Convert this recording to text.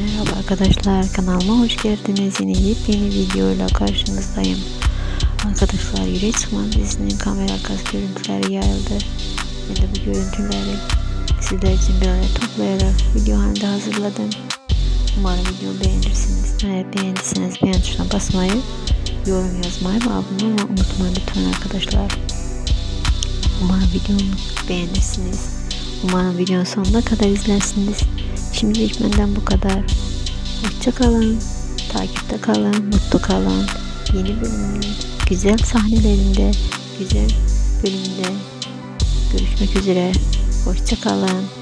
Merhaba arkadaşlar kanalıma hoş geldiniz. Yine yepyeni videoyla karşınızdayım. Arkadaşlar Yüreği Sıkman dizisinin kamera arkası görüntüleri yayıldı. Ben de bu görüntüleri sizler için bir araya toplayarak video halinde hazırladım. Umarım videomu beğenirsiniz. Eğer beğendiyseniz beğen tuşuna basmayı, yorum yazmayı ve abone olmayı unutmayın lütfen arkadaşlar. Umarım videomu beğenirsiniz. Umarım videonun sonuna kadar izlersiniz. Şimdilik benden bu kadar. Hoşçakalın. Takipte kalın. Mutlu kalın. Yeni bölümün güzel sahnelerinde, güzel bölümde görüşmek üzere. Hoşçakalın.